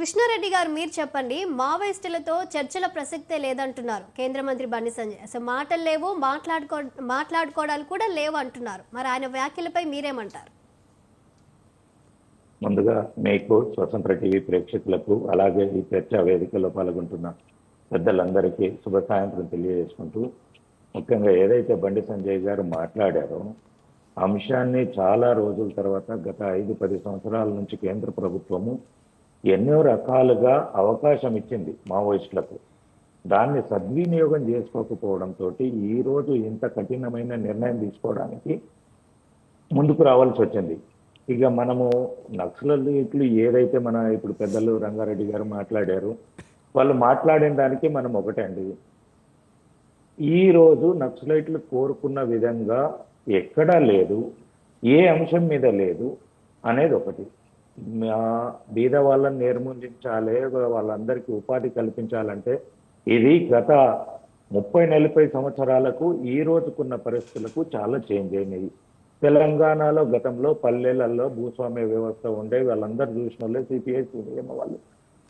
కృష్ణారెడ్డి గారు మీరు చెప్పండి మావోయిస్టులతో చర్చల ప్రసక్తే లేదంటున్నారు. కేంద్ర మంత్రి బండి సంజయ్ అసలు మాటలు లేవు మాట్లాడుకో మాట్లాడుకోవడాలు కూడా లేవు అంటున్నారు. మరి ఆయన వ్యాఖ్యలపై మీరేమంటారు? ముందుగా మీకు స్వతంత్ర టీవీ ప్రేక్షకులకు అలాగే ఈ చర్చా వేదికలో పాల్గొంటున్న పెద్దలందరికీ శుభ సాయంత్రం తెలియజేసుకుంటూ ముఖ్యంగా ఏదైతే బండి సంజయ్ గారు మాట్లాడారో అంశాన్ని చాలా రోజుల తర్వాత గత ఐదు పది సంవత్సరాల నుంచి కేంద్ర ప్రభుత్వము ఎన్నో రకాలుగా అవకాశం ఇచ్చింది మావోయిస్టులకు. దాన్ని సద్వినియోగం చేసుకోకపోవడంతో ఈ రోజు ఇంత కఠినమైన నిర్ణయం తీసుకోవడానికి ముందుకు రావాల్సి వచ్చింది. ఇక మనము నక్సలైట్లు ఏదైతే మన ఇప్పుడు పెద్దలు రంగారెడ్డి గారు మాట్లాడారు వాళ్ళు మాట్లాడిన దానికి మనం ఒకటే అండి. ఈ రోజు నక్సలైట్లు కోరుకున్న విధంగా ఎక్కడా లేదు ఏ అంశం మీద లేదు అనేది ఒకటి. మా బీద వాళ్ళని నిర్మూలించాలి వాళ్ళందరికీ ఉపాధి కల్పించాలంటే ఇది గత ముప్పై నలభై సంవత్సరాలకు ఈ రోజుకున్న పరిస్థితులకు చాలా చేంజ్ అయినాయి తెలంగాణలో గతంలో పల్లెలలో భూస్వామ్య వ్యవస్థ ఉండే వాళ్ళందరూ చూసిన వాళ్ళే సిపిఐ సిపిఎం వాళ్ళు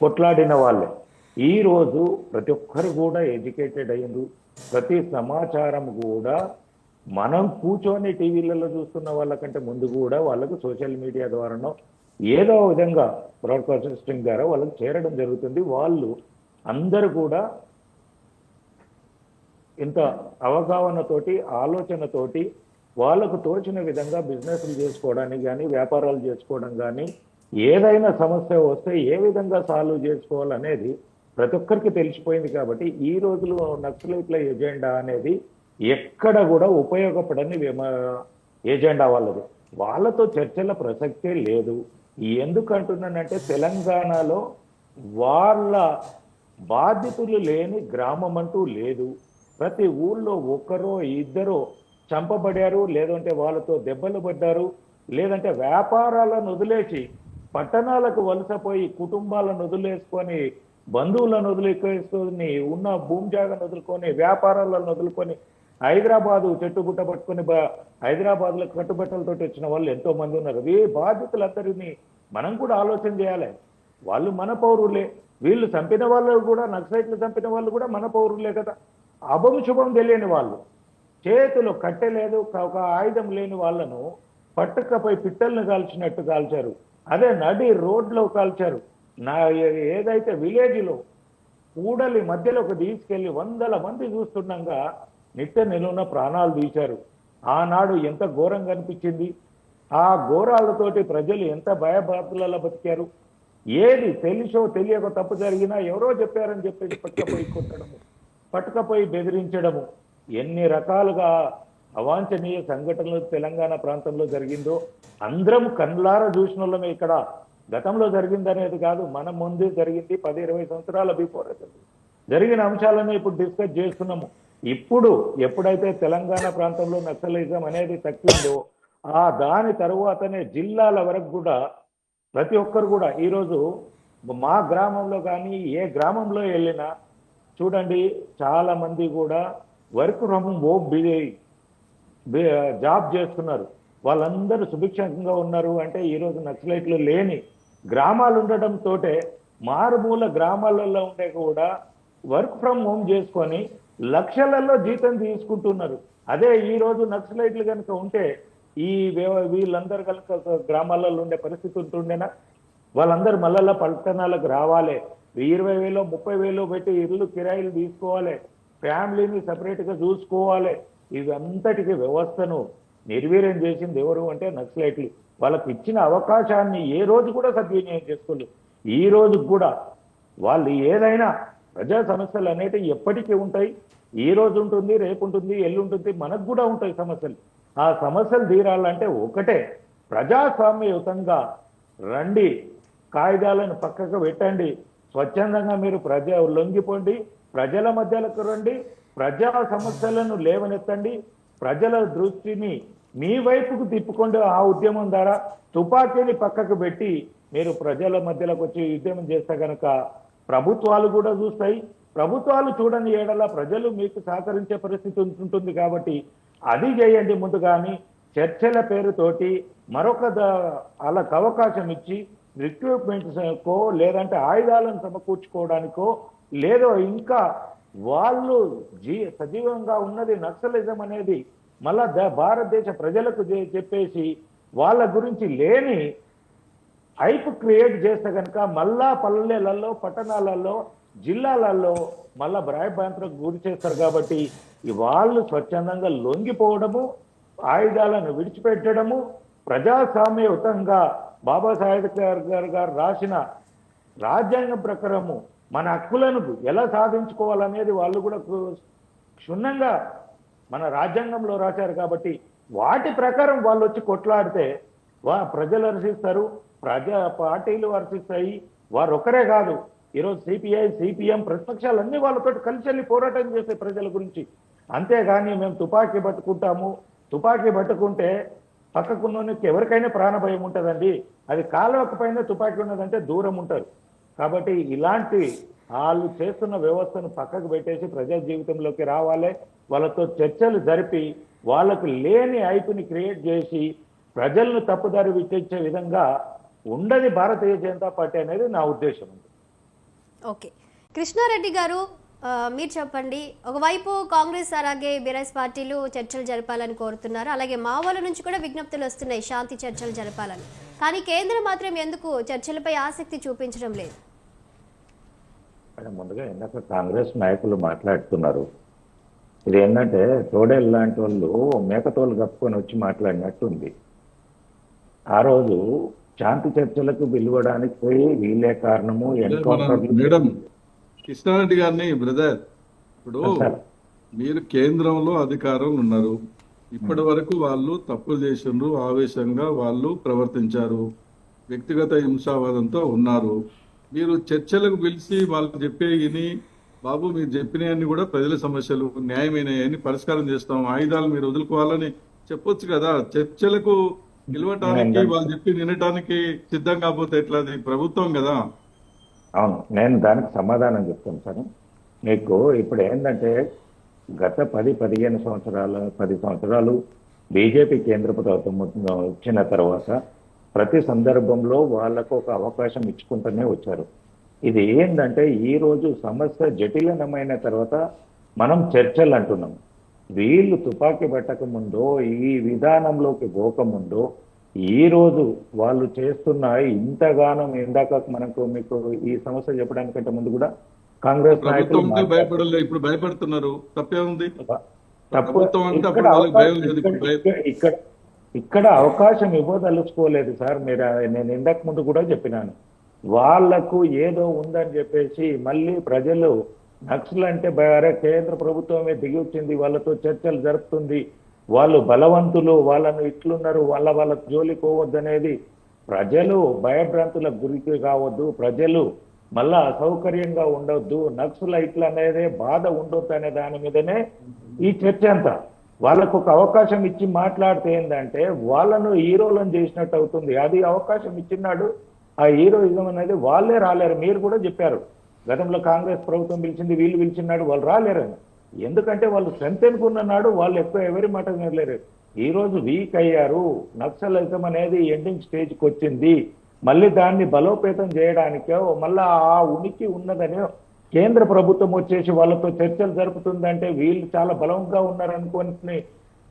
కొట్లాడిన వాళ్ళే. ఈ రోజు ప్రతి ఒక్కరు కూడా ఎడ్యుకేటెడ్ అయ్యిండ్రు ప్రతి సమాచారం కూడా మనం కూర్చొని టీవీలలో చూస్తున్న వాళ్ళకంటే ముందు కూడా వాళ్ళకు సోషల్ మీడియా ద్వారానో ఏదో విధంగా బ్రాడ్కాస్టింగ్ ద్వారా వాళ్ళకి చేరడం జరుగుతుంది. వాళ్ళు అందరూ కూడా ఇంత అవగాహనతోటి ఆలోచనతోటి వాళ్ళకు తోచిన విధంగా బిజినెస్లు చేసుకోవడానికి కానీ వ్యాపారాలు చేసుకోవడం కానీ ఏదైనా సమస్య వస్తే ఏ విధంగా సాల్వ్ చేసుకోవాలనేది ప్రతి ఒక్కరికి తెలిసిపోయింది కాబట్టి ఈ రోజులో నక్సలైట్ల ఎజెండా అనేది ఎక్కడ కూడా ఉపయోగపడని విమ- ఎజెండా వాళ్ళది. వాళ్ళతో చర్చల ప్రసక్తే లేదు. ఎందుకు అంటున్నానంటే తెలంగాణలో వాళ్ళ బాధితులు లేని గ్రామం అంటూ లేదు. ప్రతి ఊళ్ళో ఒకరో ఇద్దరో చంపబడారు లేదంటే వాళ్ళతో దెబ్బలు పడ్డారు లేదంటే వ్యాపారాలను వదిలేసి పట్టణాలకు వలసపోయి కుటుంబాలను వదిలేసుకొని బంధువులను వదిలేసుకొని ఉన్న భూమి జాగాను వదులుకొని వ్యాపారాలను వదులుకొని హైదరాబాదు చెట్టుగుట్ట పట్టుకొని హైదరాబాద్లో కట్టుబట్టలతో వచ్చిన వాళ్ళు ఎంతో మంది ఉన్నారు. ఈ బాధితులందరినీ మనం కూడా ఆలోచన చేయాలి. వాళ్ళు మన పౌరులే. వీళ్ళు చంపిన వాళ్ళు కూడా నక్సలైట్లు చంపిన వాళ్ళు కూడా మన పౌరులే కదా. అభం శుభం తెలియని వాళ్ళు. చేతిలో కట్టెలేదు ఒక ఆయుధం లేని వాళ్ళను పట్టుకపై పిట్టల్ని కాల్చినట్టు కాల్చారు. అదే నడి రోడ్లో కాల్చారు. నా ఏదైతే విలేజ్లో కూడలి మధ్యలోకి తీసుకెళ్ళి వందల మంది చూస్తుండగా నిట్ట నిలువున ప్రాణాలు తీశారు ఆనాడు ఎంత ఘోరంగా అనిపించింది ఆ ఘోరాలతోటి ప్రజలు ఎంత భయభాతులలో బతికారు? ఏది తెలిసో తెలియక తప్పు జరిగినా ఎవరో చెప్పారని చెప్పేసి పట్టుకపోయి కొట్టడము పట్టుకపోయి బెదిరించడము. ఎన్ని రకాలుగా అవాంఛనీయ సంఘటనలు తెలంగాణ ప్రాంతంలో జరిగిందో అందరం కండ్లార చూసిన వాళ్ళమే ఇక్కడ. గతంలో జరిగిందనేది కాదు మన ముందే జరిగింది పది ఇరవై సంవత్సరాల బిఫోర్ జరిగిన అంశాలను ఇప్పుడు డిస్కస్ చేస్తున్నాము. ఇప్పుడు ఎప్పుడైతే తెలంగాణ ప్రాంతంలో నక్సలిజం అనేది తగ్గిందో ఆ దాని తరువాతనే జిల్లాల వరకు కూడా ప్రతి ఒక్కరు కూడా ఈరోజు మా గ్రామంలో కానీ ఏ గ్రామంలో వెళ్ళినా చూడండి చాలా మంది కూడా వర్క్ ఫ్రమ్ హోమ్ జాబ్ చేస్తున్నారు. వాళ్ళందరూ సుభిక్షంగా ఉన్నారు అంటే ఈరోజు నక్సలైట్లు లేని గ్రామాలు ఉండటంతో మారుమూల గ్రామాలలో ఉండే కూడా వర్క్ ఫ్రమ్ హోమ్ చేసుకొని లక్షలలో జీతం తీసుకుంటున్నారు. అదే ఈ రోజు నక్సలైట్లు కనుక ఉంటే ఈ వీళ్ళందరు వీళ్ళందరూ కనుక గ్రామాలలో ఉండే పరిస్థితి ఉంటుండేనా? వాళ్ళందరూ మళ్ళా పట్టణాలకు రావాలి. ఇరవై వేలు ముప్పై వేలు పెట్టి ఇల్లు కిరాయిలు తీసుకోవాలి. ఫ్యామిలీని సపరేట్గా గా చూసుకోవాలి. ఇదంతటికి వ్యవస్థను నిర్వీర్యం చేసింది ఎవరు అంటే నక్సలైట్లు. వాళ్ళకి ఇచ్చిన అవకాశాన్ని ఏ రోజు కూడా సద్వినియోగం చేసుకోలేదు. ఈ రోజు కూడా వాళ్ళు ఏదైనా ప్రజా సమస్యలు అనేటివి ఎప్పటికీ ఉంటాయి. ఈ రోజు ఉంటుంది రేపు ఉంటుంది ఎల్లుంటుంది మనకు కూడా ఉంటాయి సమస్యలు. ఆ సమస్యలు తీరాలంటే ఒకటే ప్రజాస్వామ్యయుతంగా రండి కాగితాలను పక్కకు పెట్టండి స్వచ్ఛందంగా మీరు ప్రజా లొంగిపోండి ప్రజల మధ్యలకు రండి ప్రజా సమస్యలను లేవనెత్తండి ప్రజల దృష్టిని మీ వైపుకు తిప్పుకోండి ఆ ఉద్యమం ద్వారా తుపాకీని పక్కకు పెట్టి మీరు ప్రజల మధ్యలోకి వచ్చి ఉద్యమం చేస్తే కనుక ప్రభుత్వాలు కూడా చూస్తాయి. ప్రభుత్వాలు చూడని ఏడల ప్రజలు మీకు సహకరించే పరిస్థితి ఉంటుంది కాబట్టి అది చేయండి ముందు కానీ చర్చల పేరుతోటి మరొక ద- వాళ్ళకు అవకాశం ఇచ్చి రిక్రూట్మెంట్స్కో లేదంటే ఆయుధాలను సమకూర్చుకోవడానికో లేదో ఇంకా వాళ్ళు జీ సజీవంగా ఉన్నది నక్సలిజం అనేది మళ్ళా భారతదేశ ప్రజలకు చెప్పేసి వాళ్ళ గురించి లేని హైప్ క్రియేట్ చేస్తే కనుక మళ్ళా పల్లెలలో పట్టణాలలో జిల్లాలలో మళ్ళా భయభ్రాంతులకు గురి చేస్తారు కాబట్టి వాళ్ళు స్వచ్ఛందంగా లొంగిపోవడము ఆయుధాలను విడిచిపెట్టడము ప్రజాస్వామ్యయుతంగా బాబాసాహెబ్ గారు గారు గారు రాసిన రాజ్యాంగం ప్రకారము మన హక్కులను ఎలా సాధించుకోవాలనేది వాళ్ళు కూడా క్షుణ్ణంగా మన రాజ్యాంగంలో రాశారు కాబట్టి వాటి ప్రకారం వాళ్ళు వచ్చి కొట్లాడితే వా ప్రజలు హర్షిస్తారు ప్రజా పార్టీలు హర్షిస్తాయి వారు ఒకరే కాదు. ఈరోజు సిపిఐ సిపిఎం ప్రతిపక్షాలన్నీ వాళ్ళతో కలిసి వెళ్ళి పోరాటం చేసే ప్రజల గురించి. అంతేగాని మేము తుపాకీ పట్టుకుంటాము. తుపాకీ పట్టుకుంటే పక్కకున్నోనికి ఎవరికైనా ప్రాణ భయం ఉంటుందండి. అది కాలువకు పైన తుపాకీ ఉన్నదంటే దూరం ఉంటారు. కాబట్టి ఇలాంటి వాళ్ళు చేస్తున్న వ్యవస్థను పక్కకు పెట్టేసి ప్రజా జీవితంలోకి రావాలి. వాళ్ళతో చర్చలు జరిపి వాళ్ళకు లేని ఐపుని క్రియేట్ చేసి ప్రజలను తప్పుదారి విట్టించే విధంగా ఉండదు భారతీయ జనతా పార్టీ అనేది నా ఉద్దేశం ఓకే. కృష్ణారెడ్డి గారు మీరు చెప్పండి ఒకవైపు కాంగ్రెస్ అలాగే బీఆర్ఎస్ పార్టీలు చర్చలు జరపాలని కోరుతున్నారు అలాగే మావోల నుంచి కూడా విజ్ఞప్తులు వస్తున్నాయి శాంతి చర్చలు జరపాలని. కానీ కేంద్రం మాత్రం ఎందుకు చర్చలపై ఆసక్తి చూపించడం లేదు? ముందుగా ఇందాక కాంగ్రెస్ నాయకులు మాట్లాడుతున్నారు. ఇది ఏంటంటే తోడేలు లాంటి వాళ్ళు మేకతోలు కప్పుకొని వచ్చి మాట్లాడినట్టుంది. ఆ రోజు శాంతి చర్చలకు పిలవడానికి పోయి వీళ్ళే కారణము మేడం కృష్ణారెడ్డి గారిని బ్రదర్ ఇప్పుడు. మీరు కేంద్రంలో అధికారంలో ఉన్నారు. ఇప్పటి వరకు వాళ్ళు తప్పులు చేసిండ్రు ఆవేశంగా వాళ్ళు ప్రవర్తించారు. వ్యక్తిగత హింసావాదంతో ఉన్నారు. మీరు చర్చలకు పిలిచి వాళ్ళు చెప్పే విని బాబు మీరు చెప్పినవన్నీ కూడా ప్రజల సమస్యలు న్యాయమైనవని పరిష్కారం చేస్తాం ఆయుధాలు మీరు వదులుకోవాలని చెప్పొచ్చు కదా. చర్చలకు నిలవటానికి వాళ్ళు చెప్పి వినటానికి సిద్ధం కాకపోతే ఎట్లా అది ప్రభుత్వం కదా. అవును నేను దానికి సమాధానం చెప్తాను సార్. మీకు ఇప్పుడు ఏంటంటే గత పది పదిహేను సంవత్సరాల పది సంవత్సరాలు బీజేపీ కేంద్ర ప్రభుత్వం వచ్చిన తర్వాత ప్రతి సందర్భంలో వాళ్ళకు ఒక అవకాశం ఇచ్చుకుంటూనే వచ్చారు. ఇది ఏంటంటే ఈ రోజు సమస్య జటిలమైన తర్వాత మనం చర్చలు అంటున్నాం. వీళ్ళు తుపాకీ పట్టక ముందో ఈ విధానంలోకి పోకముందో ఈ రోజు వాళ్ళు చేస్తున్న ఇంతగానం ఇందాక మనకు మీకు ఈ సమస్య చెప్పడానికంటే ముందు కూడా కాంగ్రెస్ నాయకులు ఇప్పుడు భయపడుతున్నారు. తప్పే ఉంది ఇక్కడ. ఇక్కడ- అవకాశం ఇవ్వదలుచుకోలేదు సార్. మీరు నేను ఇంతకు ముందు కూడా చెప్పినాను. వాళ్ళకు ఏదో ఉందని చెప్పేసి మళ్ళీ ప్రజలు నక్సల్ అంటే భయ- కేంద్ర ప్రభుత్వమే దిగి వచ్చింది వాళ్ళతో చర్చలు జరుపుతుంది. వాళ్ళు బలవంతులు వాళ్ళను ఇట్లున్నారు వాళ్ళ వాళ్ళ జోలికి పోవద్దనేది ప్రజలు భయభ్రాంతులకు గురికి కావద్దు. ప్రజలు మళ్ళా అసౌకర్యంగా ఉండొద్దు. నక్సలైట్లు అనేదే బాధ ఉండొద్దు అనే దాని మీదనే ఈ చర్చ అంతా. వాళ్ళకు ఒక అవకాశం ఇచ్చి మాట్లాడితే ఏంటంటే వాళ్ళను హీరోలను చేసినట్టు అవుతుంది. అది అవకాశం ఇచ్చినాడు ఆ హీరోయిజం అనేది వాళ్ళే రాలేరు. మీరు కూడా చెప్పారు. గతంలో కాంగ్రెస్ ప్రభుత్వం పిలిచింది వీళ్ళు పిలిచినాడు వాళ్ళు రాలేరని ఎందుకంటే వాళ్ళు స్ట్రెంత్ ఎన్నుకున్నాడు వాళ్ళు ఎక్కువ ఎవరి మాట వినలేరు. ఈరోజు వీక్ అయ్యారు. నక్సలిజం అనేది ఎండింగ్ స్టేజ్కి వచ్చింది. మళ్ళీ దాన్ని బలోపేతం చేయడానికో మళ్ళా ఆ ఉనికి ఉన్నదనే కేంద్ర ప్రభుత్వం వచ్చేసి వాళ్ళతో చర్చలు జరుపుతుందంటే వీళ్ళు చాలా బలంగా ఉన్నారనుకుని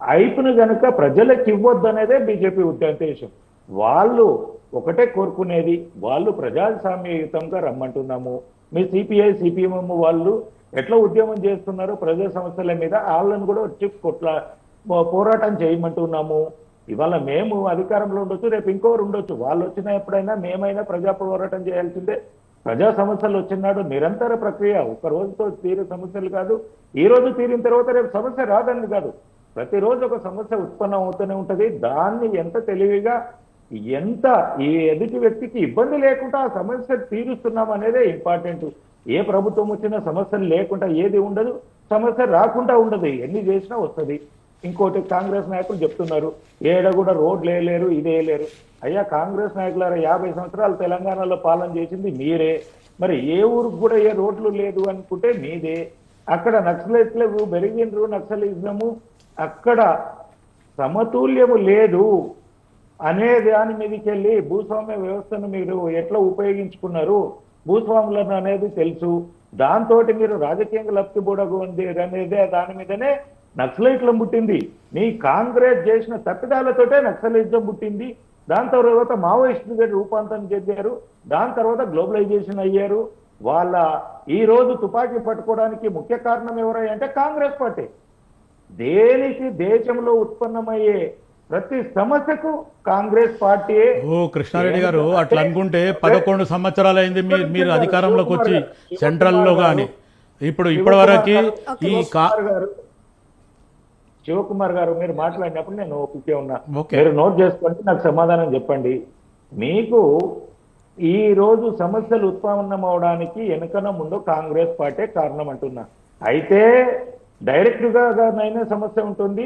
అయిపోయిన గనుక ప్రజలకు ఇవ్వద్దు అనేదే బీజేపీ ఉద్దేశం. వాళ్ళు ఒకటే కోరుకునేది వాళ్ళు ప్రజాస్వామ్యయుతంగా రమ్మంటున్నాము. మీ సిపిఐ సిపిఎం వాళ్ళు ఎట్లా ఉద్యమం చేస్తున్నారు ప్రజా సమస్యల మీద వాళ్ళని కూడా వచ్చి కొట్లా పోరాటం చేయమంటున్నాము. ఇవాళ మేము అధికారంలో ఉండొచ్చు రేపు ఇంకోరు ఉండొచ్చు. వాళ్ళు వచ్చిన ఎప్పుడైనా మేమైనా ప్రజా పోరాటం చేయాల్సిందే. ప్రజా సమస్యలు వచ్చినాడు నిరంతర ప్రక్రియ. ఒక రోజుతో తీరే సమస్యలు కాదు. ఈ రోజు తీరిన తర్వాత రేపు సమస్య రాదని కాదు. ప్రతిరోజు ఒక సమస్య ఉత్పన్నం అవుతూనే ఉంటుంది. దాన్ని ఎంత తెలివిగా ఎంత ఈ ఎదుటి వ్యక్తికి ఇబ్బంది లేకుండా ఆ సమస్య తీరుస్తున్నాం అనేదే ఇంపార్టెంట్. ఏ ప్రభుత్వం వచ్చినా సమస్యలు లేకుండా ఏది ఉండదు సమస్య రాకుండా ఉండదు. ఎన్ని చేసినా వస్తుంది. ఇంకోటి కాంగ్రెస్ నాయకులు చెప్తున్నారు ఏడ కూడా రోడ్లు వేయలేరు ఇదే లేరు అయ్యా కాంగ్రెస్ నాయకుల యాభై సంవత్సరాలు తెలంగాణలో పాలన చేసింది మీరే. మరి ఏ ఊరికి కూడా ఏ రోడ్లు లేదు అనుకుంటే మీదే. అక్కడ నక్సలైట్లు పెరిగిండ్రు నక్సలిజము అక్కడ సమతుల్యము లేదు. అనే దాని మీదకి వెళ్ళి భూస్వామ్య వ్యవస్థను మీరు ఎట్లా ఉపయోగించుకున్నారు? భూస్వాములను అనేది తెలుసు. దాంతో మీరు రాజకీయంగా లబ్ధి ఉంది అనేది దాని మీదనే నక్సలైట్లం పుట్టింది. మీ కాంగ్రెస్ చేసిన తప్పిదాలతోటే నక్సలైజం పుట్టింది. దాని తర్వాత మావోయిస్టులుగా రూపాంతరం చెందారు. దాని తర్వాత గ్లోబలైజేషన్ అయ్యారు. వాళ్ళ ఈ రోజు తుపాకీ పట్టుకోవడానికి ముఖ్య కారణం ఎవరై అంటే కాంగ్రెస్ పార్టీ. దేనికి దేశంలో ఉత్పన్నమయ్యే ప్రతి సమస్యకు కాంగ్రెస్ పార్టీయే ఓ కృష్ణారెడ్డి గారు అట్లా అనుకుంటే పదకొండు సంవత్సరాలు అయింది మీరు మీరు అధికారంలోకి వచ్చి సెంట్రల్లో కానీ ఇప్పుడు ఇప్పటివరకు ఈ కా శివకుమార్ గారు మీరు మాట్లాడినప్పుడు నేను ఓపికే ఉన్నా. ఓకే. మీరు నోట్ చేసుకోండి నాకు సమాధానం చెప్పండి. మీకు ఈ రోజు సమస్యలు ఉత్పన్నం అవడానికి వెనుకన ముందు కాంగ్రెస్ పార్టీ కారణం అంటున్నా. అయితే డైరెక్ట్గా సమస్య ఉంటుంది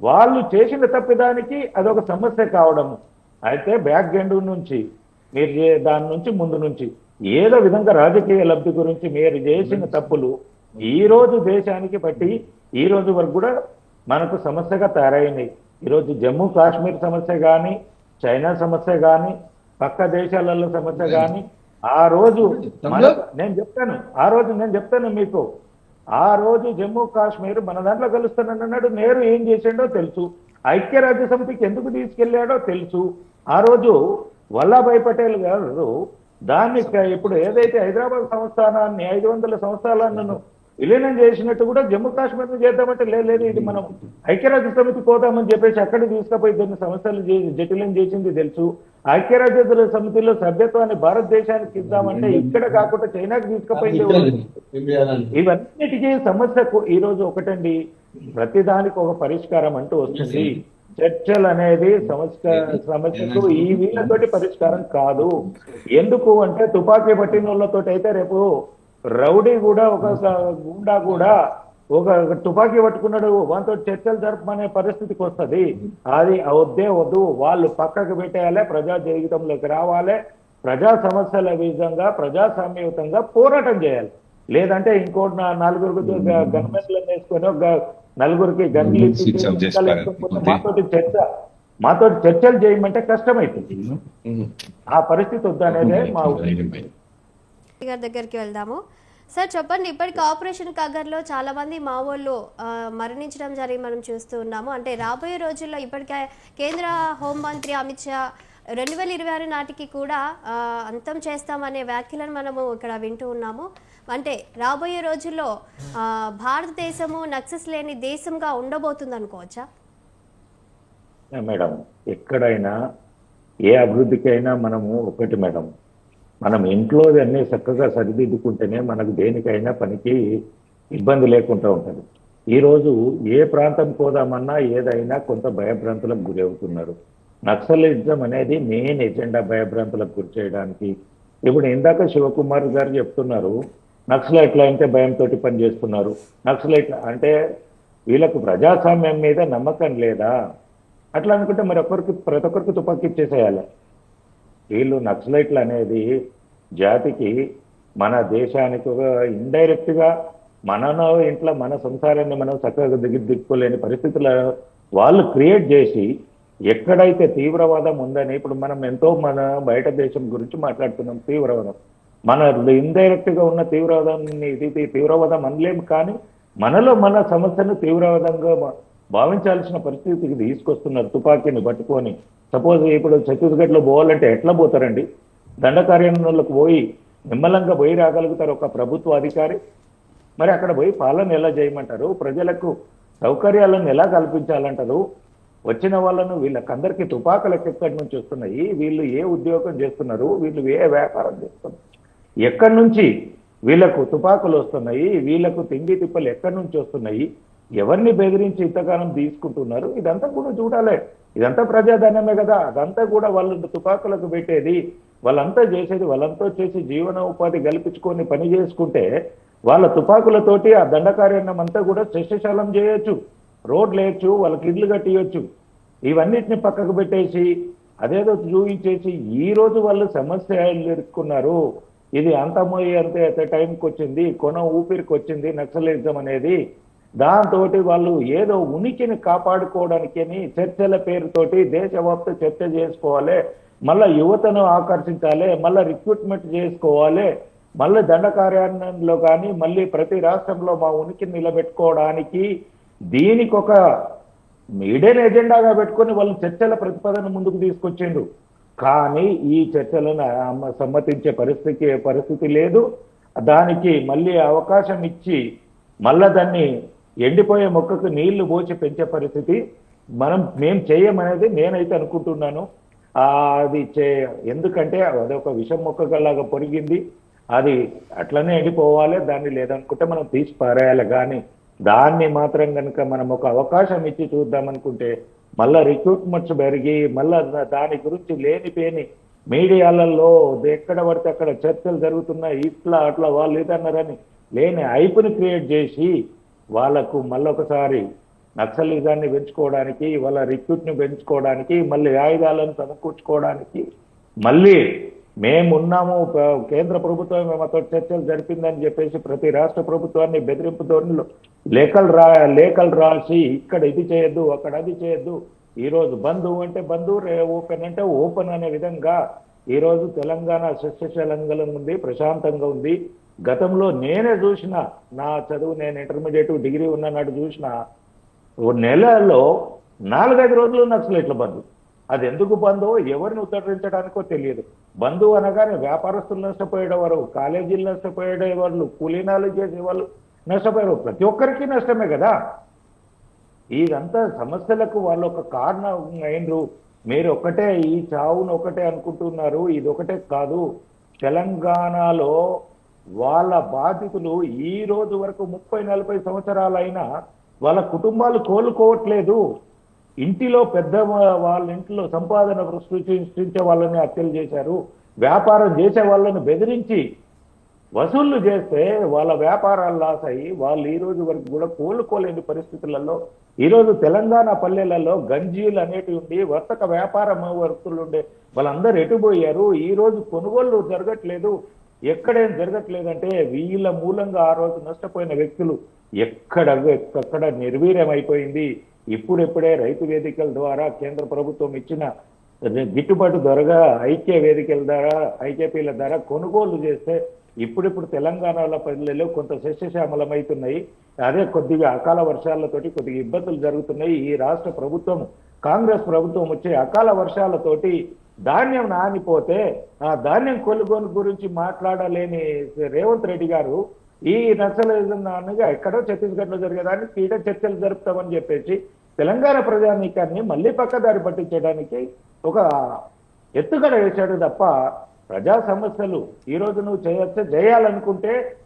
వాళ్ళు చేసిన తప్పిదానికి అదొక సమస్య కావడము. అయితే బ్యాక్ ఎండ్ నుంచి మీరు దాని నుంచి ముందు నుంచి ఏదో విధంగా రాజకీయ లబ్ధి గురించి మీరు చేసిన తప్పులు ఈ రోజు దేశానికి బట్టి ఈ రోజు వరకు కూడా మనకు సమస్యగా తయారైనాయి. ఈరోజు జమ్మూ కాశ్మీర్ సమస్య కానీ చైనా సమస్య కానీ పక్క దేశాలలో సమస్య కానీ ఆ రోజు నేను చెప్తాను ఆ రోజు నేను చెప్తాను మీకు. ఆ రోజు జమ్మూ కాశ్మీర్ మన దాంట్లో కలుస్తానన్నాడు నేరు ఏం చేసిండో తెలుసు. ఐక్యరాజ్య సమితికి ఎందుకు తీసుకెళ్ళాడో తెలుసు. ఆ రోజు వల్లభాయ్ పటేల్ గారు దాన్ని ఇప్పుడు ఏదైతే హైదరాబాద్ సంస్థానాన్ని ఐదు వందల సంస్థానాలను విలీనం చేసినట్టు కూడా జమ్మూ కాశ్మీర్ను చేద్దామంటే లే- లేదు ఇది మనం ఐక్యరాజ్య సమితి పోదామని చెప్పేసి అక్కడికి తీసుకుపోయి దీన్ని సమస్యలు జటిలం చేసింది తెలుసు. ఐక్యరాజ్య సమితిలో సభ్యత్వాన్ని భారతదేశానికి ఇద్దామంటే ఇక్కడ కాకుండా చైనాకి తీసుకుపోయింది? ఇవన్నిటికీ సమస్యకు ఈ రోజు ఒకటండి. ప్రతిదానికి ఒక పరిష్కారం అంటూ వస్తుంది. చర్చలు అనేది సమస్య సమస్యకు ఈ వీళ్ళతోటి పరిష్కారం కాదు. ఎందుకు అంటే తుపాకీ పట్టిన వాళ్ళతోటి అయితే రేపు రౌడీ కూడా ఒక గుండా కూడా ఒక తుపాకీ పట్టుకున్నాడు. వాటితో చర్చలు జరపమనే పరిస్థితికి వస్తది. అది వద్దే వద్దు. వాళ్ళు పక్కకు పెట్టేయాలి ప్రజా జీవితంలోకి రావాలి. ప్రజా సమస్యల విధంగా ప్రజాస్వామ్యయుతంగా పోరాటం చేయాలి. లేదంటే ఇంకోటి నా- నలుగురికి గన్మెన్లను వేసుకొని ఒక నలుగురికి గన్లు మాతోటి చర్చ మాతోటి చర్చలు చేయమంటే కష్టమైతుంది ఆ పరిస్థితి వద్దనేదే మా ఉద్దేశం. గారి దగ్గరికి వెళ్దాము. సార్ చెప్పండి ఇప్పటికి ఆపరేషన్ కగర్లో చాలా మంది మావోళ్ళు మరణించడం జరిగి మనం చూస్తూ ఉన్నాము. అంటే రాబోయే రోజుల్లో ఇప్పటికే కేంద్ర హోంమంత్రి అమిత్ షా రెండు వేల ఇరవై ఆరు నాటికి కూడా అంతం చేస్తామనే వ్యాఖ్యలను మనము ఇక్కడ వింటూ ఉన్నాము. అంటే రాబోయే రోజుల్లో భారతదేశము నక్సెస్ లేని దేశంగా ఉండబోతుంది అనుకోవచ్చా మేడం ఎక్కడైనా ఏ అభివృద్ధికైనా మనము ఒకటి మేడం మనం ఇంట్లో అన్ని చక్కగా సరిదిద్దుకుంటేనే మనకు దేనికైనా పనికి ఇబ్బంది లేకుండా ఉంటుంది. ఈ రోజు ఏ ప్రాంతం పోదామన్నా ఏదైనా కొంత భయభ్రాంతులకు గురి అవుతున్నారు నక్సలిజం అనేది మెయిన్ ఎజెండా భయభ్రాంతులకు గురి చేయడానికి. ఇప్పుడు ఇందాక శివకుమార్ గారు చెప్తున్నారు నక్సలైట్ల అంటే భయంతో పనిచేస్తున్నారు నక్సలైట్ల అంటే వీళ్ళకు ప్రజాస్వామ్యం మీద నమ్మకం లేదా? అట్లా అనుకుంటే మరి ఒకరికి ప్రతి ఒక్కరికి తుపాకీ ఇచ్చేసేయాలి. వీళ్ళు నక్సలైట్లు అనేది జాతికి మన దేశానికి ఒక ఇండైరెక్ట్గా ఇంట్లో మన సంసారాన్ని మనం చక్కగా దిగి దిక్కులేని పరిస్థితుల వాళ్ళు క్రియేట్ చేసి ఎక్కడైతే తీవ్రవాదం ఉందని ఇప్పుడు మనం ఎంతో మన బయట దేశం గురించి మాట్లాడుతున్నాం తీవ్రవాదం. మన ఇండైరెక్ట్గా ఉన్న తీవ్రవాదాన్ని ఇది తీవ్రవాదం అనలేము కానీ మనలో మన సమస్యను తీవ్రవాదంగా భావించాల్సిన పరిస్థితికి తీసుకొస్తున్నారు తుపాకీని పట్టుకొని సపోజ్ ఇప్పుడు ఛత్తీస్గఢ్లో పోవాలంటే ఎట్లా పోతారండి? దండ కార్యాలయంలోకి పోయి నిమ్మలంగా పోయి రాగలుగుతారు ఒక ప్రభుత్వ అధికారి. మరి అక్కడ పోయి పాలన ఎలా చేయమంటారు? ప్రజలకు సౌకర్యాలను ఎలా కల్పించాలంటారు? వచ్చిన వాళ్ళను వీళ్ళకందరికీ తుపాకులకు ఎక్కడి నుంచి వస్తున్నాయి. వీళ్ళు ఏ ఉద్యోగం చేస్తున్నారు? వీళ్ళు ఏ వ్యాపారం చేస్తున్నారు? ఎక్కడి నుంచి వీళ్ళకు తుపాకులు వస్తున్నాయి? వీళ్ళకు తిండి తిప్పలు ఎక్కడి నుంచి వస్తున్నాయి? ఎవరిని బెదిరించి ఇంతకాలం తీసుకుంటున్నారు? ఇదంతా కూడా చూడాలి. ఇదంతా ప్రజాధాన్యమే కదా. అదంతా కూడా వాళ్ళు తుపాకులకు పెట్టేది. వాళ్ళంతా చేసేది వాళ్ళంతా చేసి జీవన ఉపాధి కల్పించుకొని పని చేసుకుంటే వాళ్ళ తుపాకులతోటి ఆ దండకార్యం అంతా కూడా శిష్టశాలం చేయొచ్చు రోడ్లు వేయచ్చు వాళ్ళకి ఇల్లు కట్టియొచ్చు. ఇవన్నిటిని పక్కకు పెట్టేసి అదేదో చూపించేసి ఈ రోజు వాళ్ళు సమస్య ఎదుర్కొన్నారు. ఇది అంతమయ్యే అంతే టైంకి వచ్చింది కొన ఊపిరికి వచ్చింది నక్సలిజం అనేది. దాంతో వాళ్ళు ఏదో ఉనికిని కాపాడుకోవడానికని చర్చల పేరుతోటి దేశవ్యాప్త చర్చ చేసుకోవాలి మళ్ళా యువతను ఆకర్షించాలి మళ్ళా రిక్రూట్మెంట్ చేసుకోవాలి మళ్ళీ దండకార్యాలయంలో కానీ మళ్ళీ ప్రతి రాష్ట్రంలో మా ఉనికిని నిలబెట్టుకోవడానికి దీనికి ఒక మీడియన్ ఎజెండాగా పెట్టుకొని వాళ్ళు చర్చల ప్రతిపాదన ముందుకు తీసుకొచ్చిండు కానీ ఈ చర్చలను సమ్మతించే పరిస్థితి పరిస్థితి లేదు. దానికి మళ్ళీ అవకాశం ఇచ్చి మళ్ళా దాన్ని ఎండిపోయే మొక్కకు నీళ్ళు పోచి పెంచే పరిస్థితి మనం మేము చేయమనేది నేనైతే అనుకుంటున్నాను. అది చే ఎందుకంటే అదొక విషం మొక్కలాగా పొరిగింది. అది అట్లనే ఎండిపోవాలి దాన్ని లేదనుకుంటే మనం తీసి పారేయాలి. కానీ దాన్ని మాత్రం కనుక మనం ఒక అవకాశం ఇచ్చి చూద్దామనుకుంటే మళ్ళా రిక్రూట్మెంట్స్ పెరిగి మళ్ళా దాని గురించి లేనిపోని మీడియాలలో ఎక్కడ పడితే అక్కడ చర్చలు జరుగుతున్నాయి ఇట్లా అట్లా వాళ్ళు ఇదన్నారని లేని ఐపుని క్రియేట్ చేసి వాళ్ళకు మళ్ళొకసారి నక్సలిజాన్ని పెంచుకోవడానికి వాళ్ళ రిక్రూట్ని పెంచుకోవడానికి మళ్ళీ ఆయుధాలను సమకూర్చుకోవడానికి మళ్ళీ మేమున్నాము కేంద్ర ప్రభుత్వం మాతో చర్చలు జరిపిందని చెప్పేసి ప్రతి రాష్ట్ర ప్రభుత్వాన్ని బెదిరింపు ధోరణిలో లేఖలు రా లేఖలు రాసి ఇక్కడ ఇది చేయొద్దు అక్కడ అది చేయొద్దు ఈరోజు బంధువు అంటే బంధువు రే ఓపెన్ అంటే ఓపెన్ అనే విధంగా ఈ రోజు తెలంగాణ సస్యశలంగలం ఉంది ప్రశాంతంగా ఉంది. గతంలో నేనే చూసిన నా చదువు నేను ఇంటర్మీడియట్ డిగ్రీ ఉన్న నాడు చూసిన ఓ నెలలో నాలుగైదు రోజులు నక్సలైట్ల బంధు అది ఎందుకు బంధువు ఎవరిని ఉద్ధరించడానికో తెలియదు. బంధువు అనగానే వ్యాపారస్తులు నష్టపోయేవారు కాలేజీలు నష్టపోయేవాళ్ళు కూలీనాలు చేసే వాళ్ళు నష్టపోయేవారు. ప్రతి ఒక్కరికి నష్టమే కదా. ఇదంతా సమస్యలకు వాళ్ళు ఒక కారణం అయినరు. మీరు ఒకటే ఈ చావును ఒకటే అనుకుంటున్నారు ఇది ఒకటే కాదు. తెలంగాణలో వాళ్ళ బాధితులు ఈ రోజు వరకు ముప్పై నలభై సంవత్సరాలైనా వాళ్ళ కుటుంబాలు కోలుకోవట్లేదు. ఇంటిలో పెద్ద వాళ్ళ ఇంట్లో సంపాదన సృష్టించే వాళ్ళని హత్యలు చేశారు. వ్యాపారం చేసే వాళ్ళని బెదిరించి వసూళ్ళు చేస్తే వాళ్ళ వ్యాపారాలు లాస్ అయ్యి వాళ్ళు ఈ రోజు వరకు కూడా కోలుకోలేని పరిస్థితులలో ఈ రోజు తెలంగాణ పల్లెలలో గంజీలు అనేటివి ఉండి వర్తక వ్యాపార వర్తులు ఉండే వాళ్ళందరూ ఎటుపోయారు ఈ రోజు కొనుగోళ్ళు జరగట్లేదు. ఎక్కడేం జరగట్లేదంటే వీళ్ళ మూలంగా ఆ రోజు నష్టపోయిన వ్యక్తులు ఎక్కడ ఎక్కడ నిర్వీర్యం అయిపోయింది. ఇప్పుడెప్పుడే రైతు వేదికల ద్వారా కేంద్ర ప్రభుత్వం ఇచ్చిన గిట్టుబాటు ధరగా ఐక్య వేదికల ద్వారా ఐకేపీల ద్వారా కొనుగోలు చేస్తే ఇప్పుడిప్పుడు తెలంగాణలో పల్లెలు కొంత శస్యశ్యామలమవుతున్నాయి అదే కొద్దిగా అకాల వర్షాలతోటి కొద్దిగా ఇబ్బందులు జరుగుతున్నాయి. ఈ రాష్ట్ర ప్రభుత్వం కాంగ్రెస్ ప్రభుత్వం వచ్చే అకాల వర్షాలతోటి ధాన్యం నానిపోతే ఆ ధాన్యం కొనుగోలు గురించి మాట్లాడలేని రేవంత్ రెడ్డి గారు ఈ నక్సలిజం అనగా ఎక్కడో ఛత్తీస్గఢ్లో జరిగేదాన్ని తీట చర్చలు జరుపుతామని చెప్పేసి తెలంగాణ ప్రజానీకాన్ని మళ్ళీ పక్కదారి పట్టించడానికి ఒక ఎత్తుగడ వేశాడు తప్ప ప్రజా సమస్యలు ఈ రోజు నువ్వు చేయొచ్చు చేయాలనుకుంటే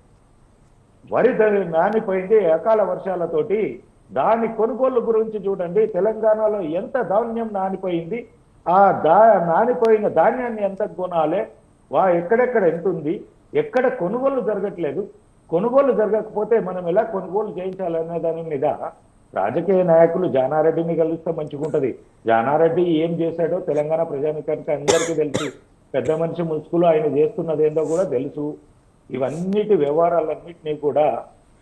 వరి నానిపోయింది అకాల వర్షాలతోటి. దాని కొనుగోలు గురించి చూడండి. తెలంగాణలో ఎంత ధాన్యం నానిపోయింది? ఆ దా నానిపోయిన ధాన్యాన్ని ఎంత కొనాలి? వా ఎక్కడెక్కడ ఎంత ఉంది? ఎక్కడ కొనుగోలు జరగట్లేదు? కొనుగోలు జరగకపోతే మనం ఎలా కొనుగోలు చేయించాలనే దాని మీద రాజకీయ నాయకులు జానారెడ్డిని కలిస్తే మంచిగుంటది. జానారెడ్డి ఏం చేశాడో తెలంగాణ ప్రజానికానికి అందరికీ తెలుసు. పెద్ద మనిషి ముసుగులో ఆయన చేస్తున్నది ఏందో కూడా తెలుసు. ఇవన్నిటి వ్యవహారాలన్నింటినీ కూడా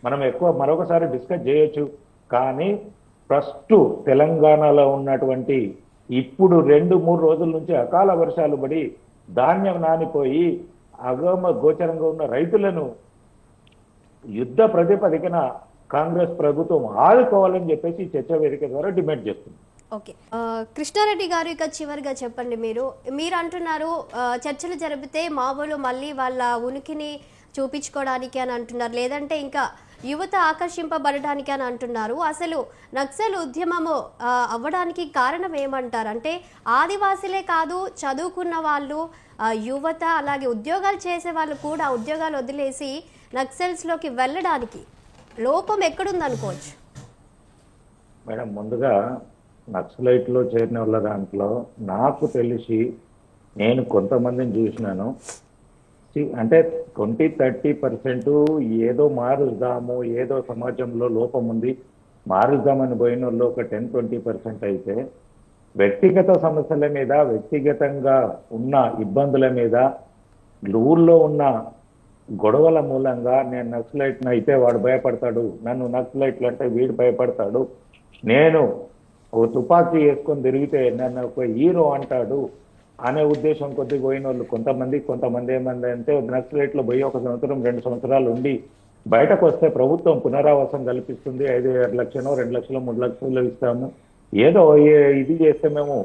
మనం ఎక్కువ మరొకసారి డిస్కస్ చేయొచ్చు. కానీ ఫస్ట్ తెలంగాణలో ఉన్నటువంటి ఇప్పుడు రెండు మూడు రోజుల నుంచి అకాల వర్షాలు పడి ధాన్యం నానిపోయి అగమ గోచరంగా ఉన్న రైతులను యుద్ధ ప్రతిపదికన కాంగ్రెస్ ప్రభుత్వం ఆదుకోవాలని చెప్పేసి చర్చ వేదిక ద్వారా డిమాండ్ చేస్తుంది. ఓకే. కృష్ణారెడ్డి గారు ఇక చివరిగా చెప్పండి మీరు. మీరు అంటున్నారు చర్చలు జరిపితే మావోలు మళ్ళీ వాళ్ళ ఉనికిని చూపించుకోవడానికి అని అంటున్నారు. లేదంటే ఇంకా యువత ఆకర్షింపబడడానికి అని అంటున్నారు. అసలు నక్సల్ ఉద్యమము అవ్వడానికి కారణం ఏమంటారు? అంటే ఆదివాసులే కాదు చదువుకున్న వాళ్ళు యువత అలాగే ఉద్యోగాలు చేసే వాళ్ళు కూడా ఉద్యోగాలు వదిలేసి నక్సల్స్లోకి వెళ్ళడానికి లోపం ఎక్కడుందనుకోవచ్చు? మేడం ముందుగా నక్సలైట్లో చేరిన వాళ్ళ దాంట్లో నాకు తెలిసి నేను కొంతమందిని చూసినాను. అంటే ట్వంటీ థర్టీ పర్సెంట్ ఏదో మారుద్దాము ఏదో సమాజంలో లోపం ఉంది. మారుద్దామని పోయిన వాళ్ళు ఒక టెన్ ట్వంటీ పర్సెంట్ అయితే వ్యక్తిగత సమస్యల మీద వ్యక్తిగతంగా ఉన్న ఇబ్బందుల మీద ఊర్లో ఉన్న గొడవల మూలంగా నేను నక్సలైట్ అయితే వాడు భయపడతాడు. నన్ను నక్సలైట్లు అంటే వీడు భయపడతాడు. నేను ఓ తుపాకీ వేసుకొని తిరిగితే నన్ను ఒక హీరో అంటాడు అనే ఉద్దేశం కొద్ది పోయిన వాళ్ళు కొంతమంది కొంతమంది ఏమంది అంటే నక్సలైట్లో పోయి ఒక సంవత్సరం రెండు సంవత్సరాలు ఉండి బయటకు వస్తే ప్రభుత్వం పునరావాసం కల్పిస్తుంది. ఐదు ఏడు లక్షలు రెండు లక్షలు మూడు లక్షలు ఇస్తాము. ఏదో ఇది చేస్తే మేము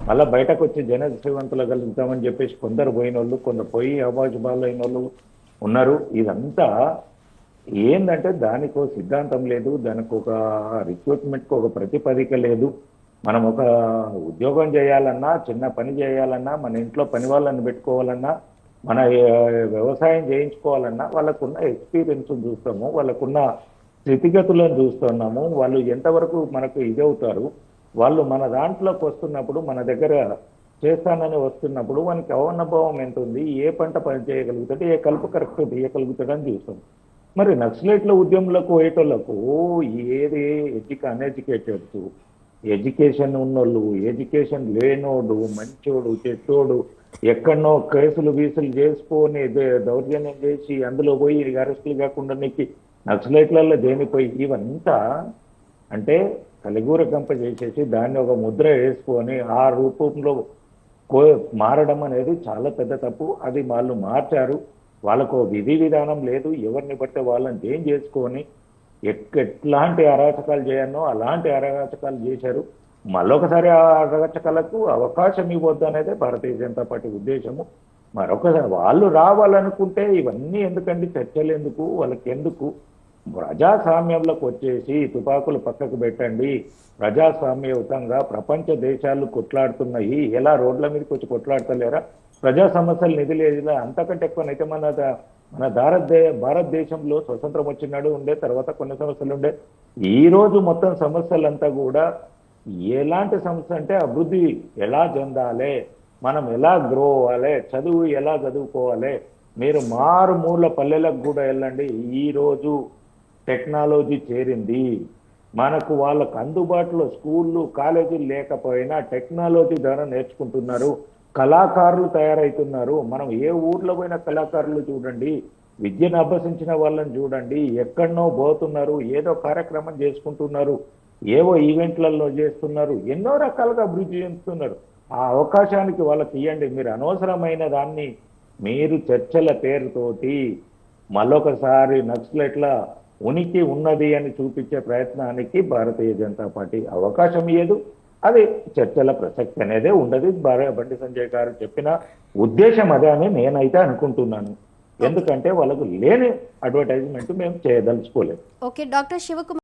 మళ్ళీ బయటకు వచ్చి జన శ్రీవంతులు కలుగుతామని చెప్పేసి కొందరు పోయిన వాళ్ళు కొందరు పోయి అబాజుబాలు అయిన వాళ్ళు ఉన్నారు. ఇదంతా ఏంటంటే దానికి ఒక సిద్ధాంతం లేదు దానికి ఒక రిక్రూట్మెంట్కి ఒక ప్రతిపదిక లేదు. మనం ఒక ఉద్యోగం చేయాలన్నా చిన్న పని చేయాలన్నా మన ఇంట్లో పని వాళ్ళని పెట్టుకోవాలన్నా మన వ్యవసాయం చేయించుకోవాలన్నా వాళ్ళకున్న ఎక్స్పీరియన్స్ చూస్తాము వాళ్ళకున్న స్థితిగతులను చూస్తున్నాము వాళ్ళు ఎంతవరకు మనకు ఇది అవుతారు వాళ్ళు మన దాంట్లోకి వస్తున్నప్పుడు మన దగ్గర చేస్తానని వస్తున్నప్పుడు వానికి అవనభావం ఎంత ఉంది ఏ పంట పని చేయగలుగుతాడు ఏ కలుపు కరెక్ట్ తీయగలుగుతాడని చూస్తాం మరి నక్సలైట్ల ఉద్యమంలోకి పోయేటోళ్ళకు ఏది ఎడ్యుక అన్ఎడ్యుకేటెడ్స్ ఎడ్యుకేషన్ ఉన్నోళ్ళు ఎడ్యుకేషన్ లేనోడు మంచోడు చెట్టోడు ఎక్కడనో కేసులు వీసులు చేసుకొని దౌర్జన్యం చేసి అందులో పోయి అరెస్టులు కాకుండా నీకు నక్సలైట్లలో దేనిపోయి? ఇవంతా అంటే కలిగూర గంప చేసేసి దాన్ని ఒక ముద్ర వేసుకొని ఆ రూపంలో కో మారడం అనేది చాలా పెద్ద తప్పు. అది వాళ్ళు మార్చారు. వాళ్ళకు విధి విధానం లేదు ఎవరిని బట్టి వాళ్ళని ఏం చేసుకొని ఎట్లాంటి అరాచకాలు చేయనో అలాంటి అరాచకాలు చేశారు. మళ్ళొకసారి ఆ అరాచకాలకు అవకాశం ఇవ్వద్దు అనేది భారతీయ జనతా పార్టీ ఉద్దేశము. మరొకసారి వాళ్ళు రావాలనుకుంటే ఇవన్నీ ఎందుకండి? చర్చలు ఎందుకు? వాళ్ళకి ఎందుకు ప్రజాస్వామ్యంలోకి వచ్చేసి తుపాకులు పక్కకు పెట్టండి. ప్రజాస్వామ్యయుతంగా ప్రపంచ దేశాలు కొట్లాడుతున్నాయి. ఎలా రోడ్ల మీదకి వచ్చి కొట్లాడతలేరా? ప్రజా సమస్యలు నిధులేదిలా అంతకంటే ఎక్కువనైతే మన మన భారతదే భారతదేశంలో స్వతంత్రం వచ్చినాడు ఉండే తర్వాత కొన్ని సమస్యలు ఉండే. ఈ రోజు మొత్తం సమస్యలంతా కూడా ఎలాంటి సమస్య అంటే అభివృద్ధి ఎలా చెందాలి మనం ఎలా గ్రో అవ్వాలి చదువు ఎలా చదువుకోవాలి మీరు మారుమూల పల్లెలకు కూడా వెళ్ళండి. ఈరోజు టెక్నాలజీ చేరింది. మనకు వాళ్ళకు అందుబాటులో స్కూళ్ళు కాలేజీలు లేకపోయినా టెక్నాలజీ ద్వారా నేర్చుకుంటున్నారు. కళాకారులు తయారవుతున్నారు మనం ఏ ఊర్లో పోయిన కళాకారులు చూడండి విద్యను అభ్యసించిన వాళ్ళని చూడండి ఎక్కడనో పోతున్నారు ఏదో కార్యక్రమం చేసుకుంటున్నారు ఏవో ఈవెంట్లలో చేస్తున్నారు ఎన్నో రకాలుగా అభివృద్ధి చెందుతున్నారు. ఆ అవకాశానికి వాళ్ళకి ఇవ్వండి మీరు అనవసరమైన దాన్ని మీరు చర్చల పేరుతోటి మరొకసారి నక్సలెట్ల ఉనికి ఉన్నది అని చూపించే ప్రయత్నానికి భారతీయ జనతా పార్టీ అవకాశం ఇయ్యదు. అది చర్చల ప్రసక్తి అనేదే ఉండదు. బండి సంజయ్ గారు చెప్పిన ఉద్దేశం అదే అని నేనైతే అనుకుంటున్నాను. ఎందుకంటే వాళ్ళకు లేని అడ్వర్టైజ్మెంట్ మేము చేయదలుచుకోలేదు. Okay doctor Shivakumar